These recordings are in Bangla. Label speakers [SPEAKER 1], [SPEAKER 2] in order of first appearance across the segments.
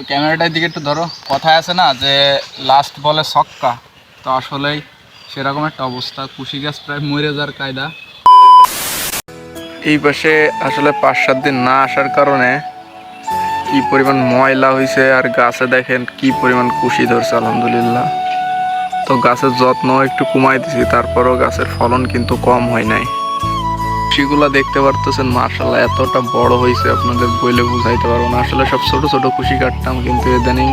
[SPEAKER 1] তো ক্যামেরাটার দিকে একটু ধরো। কথায় আছে না যে লাস্ট বলে ছক্কা। তো আসলেই সেরকম একটা অবস্থা। কুশি গাছ প্রায় মরে যাওয়ার কায়দা। এই পাশে আসলে পাঁচ, সাত দিন না আসার কারণে কি পরিমাণ ময়লা হয়েছে আর গাছে দেখেন কি পরিমাণ কুশি ধরছে, আলহামদুলিল্লাহ। তো গাছের যত্ন একটু কমাই দিছি, তারপরও গাছের ফলন কিন্তু কম হয় নাই। কুশিগুলো দেখতে পারতেছেন মার্শাল্লাহ এতটা বড় হয়েছে আপনাদের বইলে বুঝাইতে পারব না। আসলে সব ছোট ছোট খুশি কাটতাম, কিন্তু ইদানিং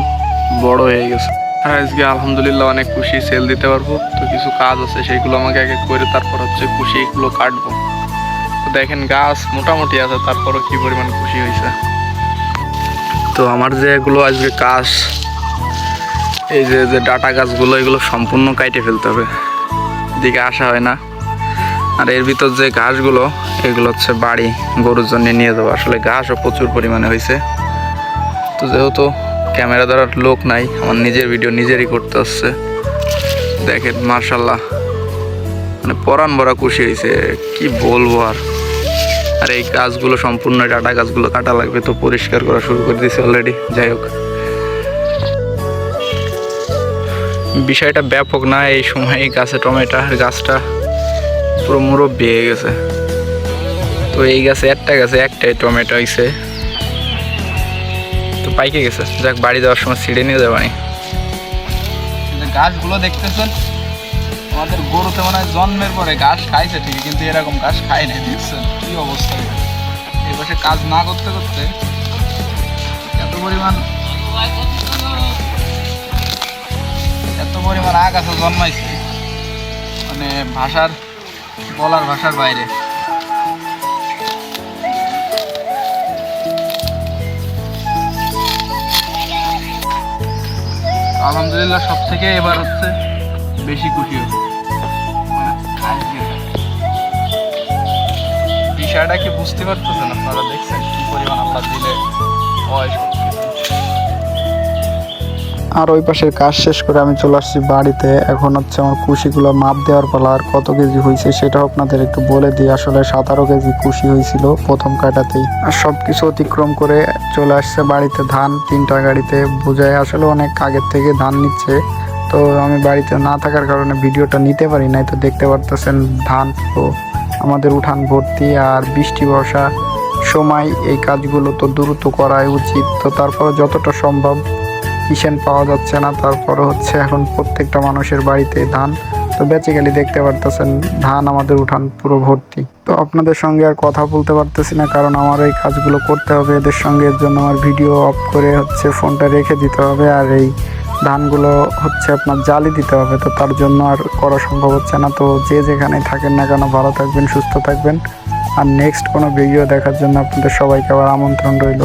[SPEAKER 1] বড় হয়ে গেছে। আর আজকে আলহামদুলিল্লাহ অনেক খুশি সেল দিতে পারব, তো কিছু কাজ আছে সেইগুলো আমাকে এক এক করে তারপর হচ্ছে কুশিগুলো কাটবো। তো দেখেন, গাছ মোটামুটি আছে, তারপরও কি পরিমাণ খুশি হয়েছে তো আমার যে এগুলো আজকে কাজ, এই যে যে ডাটা গাছগুলো, এগুলো সম্পূর্ণ কাইটে ফেলতে হবে। এদিকে আসা হয় না। আর এর ভিতর যে ঘাসগুলো, এগুলো হচ্ছে বাড়ি, গরুর জন্য নিয়ে যাব আসলে ঘাসও প্রচুর পরিমাণে হয়েছে তো যেহেতু ক্যামেরা ধরার লোক নাই, আমার নিজের ভিডিও নিজেরই করতে হচ্ছে। দেখেন মার্শাল্লাহ মানে পরাণ ভরা খুশি হয়েছে কি বলব আর। আর এই গাছগুলো সম্পূর্ণ ডাটা গাছগুলো কাটা লাগবে তো পরিষ্কার করা শুরু করে দিয়েছে অলরেডি যাই হোক। বিষয়টা ব্যাপক না, এই সময় এই গাছে টমেটো গাছটা পুরো মুরব্বি হয়ে গেছে। তো এই গাছে একটা গাছে একটাই টমেটো হয়েছে তো পাইকে গেছে। যাক, বাড়ি যাওয়ার সময় ছিঁড়ে নিয়ে যাবানি গাছগুলো দেখতেছেন, আমাদের গরুতে মনে হয় জন্মের পরে ঘাস খাইছে ঠিকই, কিন্তু এরকম ঘাস খায় না দেখছেন? কি অবস্থা এই পাশে কাজ না করতে করতে এত পরিমাণ এত পরিমাণ আগাছা জন্মাইছে। মানে ভাষার বলার ভাষার বাইরে। আলহামদুলিল্লাহ সব থেকে এবার হচ্ছে বেশি খুশি হচ্ছে মানে বিষয়টা কি বুঝতে পারতেছেন আপনারা? দেখছেন কি পরিমাণ আল্লাহ দিলে হয়।
[SPEAKER 2] আর ওই পাশের কাজ শেষ করে আমি চলে আসছি বাড়িতে। এখন হচ্ছে আমার কুশিগুলো মাপ দেওয়ার পালা আর কত কেজি হয়েছে সেটাও আপনাদের একটু বলে দিই। আসলে সতেরো কেজি কুশি হয়েছিল প্রথম কাটাতেই। আর সব কিছু অতিক্রম করে চলে আসছে বাড়িতে ধান, তিনটা গাড়িতে। বোঝায় আসলে অনেক আগের থেকে ধান নিচ্ছে। তো আমি বাড়িতে না থাকার কারণে ভিডিওটা নিতে পারি নাই। তো দেখতে পারতেছেন ধান তো আমাদের উঠান ভর্তি আর বৃষ্টি বর্ষা সময় এই কাজগুলো তো দ্রুত করাই উচিত। তো তারপরে যতটা সম্ভব কিষেন পাওয়া যাচ্ছে না। তারপরে হচ্ছে এখন প্রত্যেকটা মানুষের বাড়িতে ধান। তো বেসিক্যালি দেখতে পারতেছেন, ধান আমাদের উঠান পুরো ভর্তি। তো আপনাদের সঙ্গে আর কথা বলতে পারতেছি না, কারণ আমার এই কাজগুলো করতে হবে। এদের সঙ্গে এর জন্য আমার ভিডিও অফ করে হচ্ছে ফোনটা রেখে দিতে হবে আর এই ধানগুলো হচ্ছে আপনার জালি দিতে হবে। তো তার জন্য আর করা সম্ভব হচ্ছে না। তো যে যেখানে থাকেন না কেন, ভালো থাকবেন, সুস্থ থাকবেন। আর নেক্সট কোনো ভিডিও দেখার জন্য আপনাদের সবাইকে আবার আমন্ত্রণ রইল।